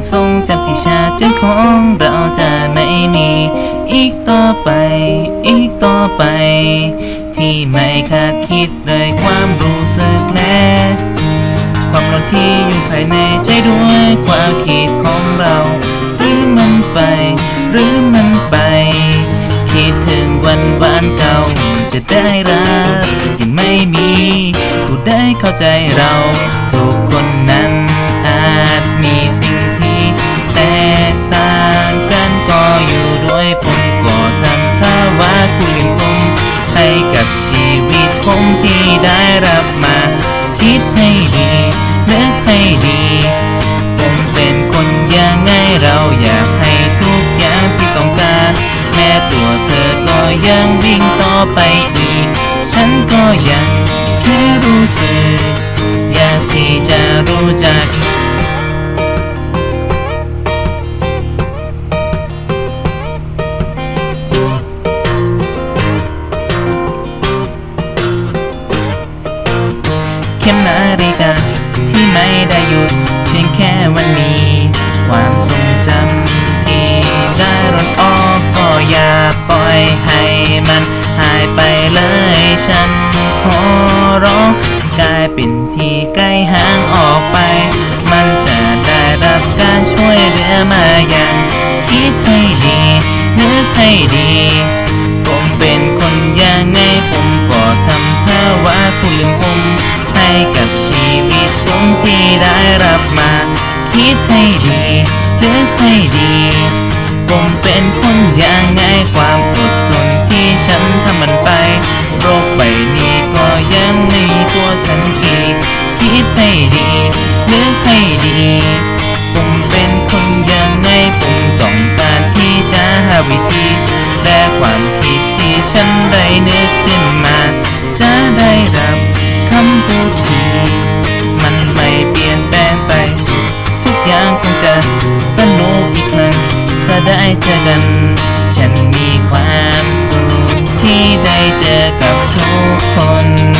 ความทรงจำที่ชาเจนของเราจะไม่มีอีกต่อไป อีกต่อไป ที่ไม่คาดคิดเลยความรู้สึกและความร้อนที่อยู่ภายในใจด้วยความคิดของเรา หรือมันไป หรือมันไป คิดถึงวันวานเก่าจะได้รักยังไม่มีผู้ได้เข้าใจเราทุก ที่ได้รับมา คิดให้ดีนึกให้ดีผมเป็นคนยังไงเราอยากให้ทุกอย่างที่ต้องการ แม้ตัวเธอก็ยังวิ่งต่อไปอีก ฉันก็ยังแค่รู้สึก อยากที่จะรู้จัก หยุดเพียงแค่วันนี้ ความทรงจำที่ได้ร่อนออกก็อย่าปล่อยให้มันหายไปเลยฉันขอร้องกลายเป็นที่ใกล้ห่างออกไป มันจะได้รับการช่วยเหลือมาอย่างคิดให้ดีนึกให้ดี ผมเป็นคนยังไงผมก็ทำเท่าว่าคุณลืมผมให้กับชี ผมที่ได้รับมา คิดให้ดีเลือกให้ดี ผมเป็นคนยังไงความอดทนที่ฉันทำมันางคงจะสนุกอีกครั้งถ้าได้เจอกัน ฉันมีความสุขที่ได้เจอกับทุกคน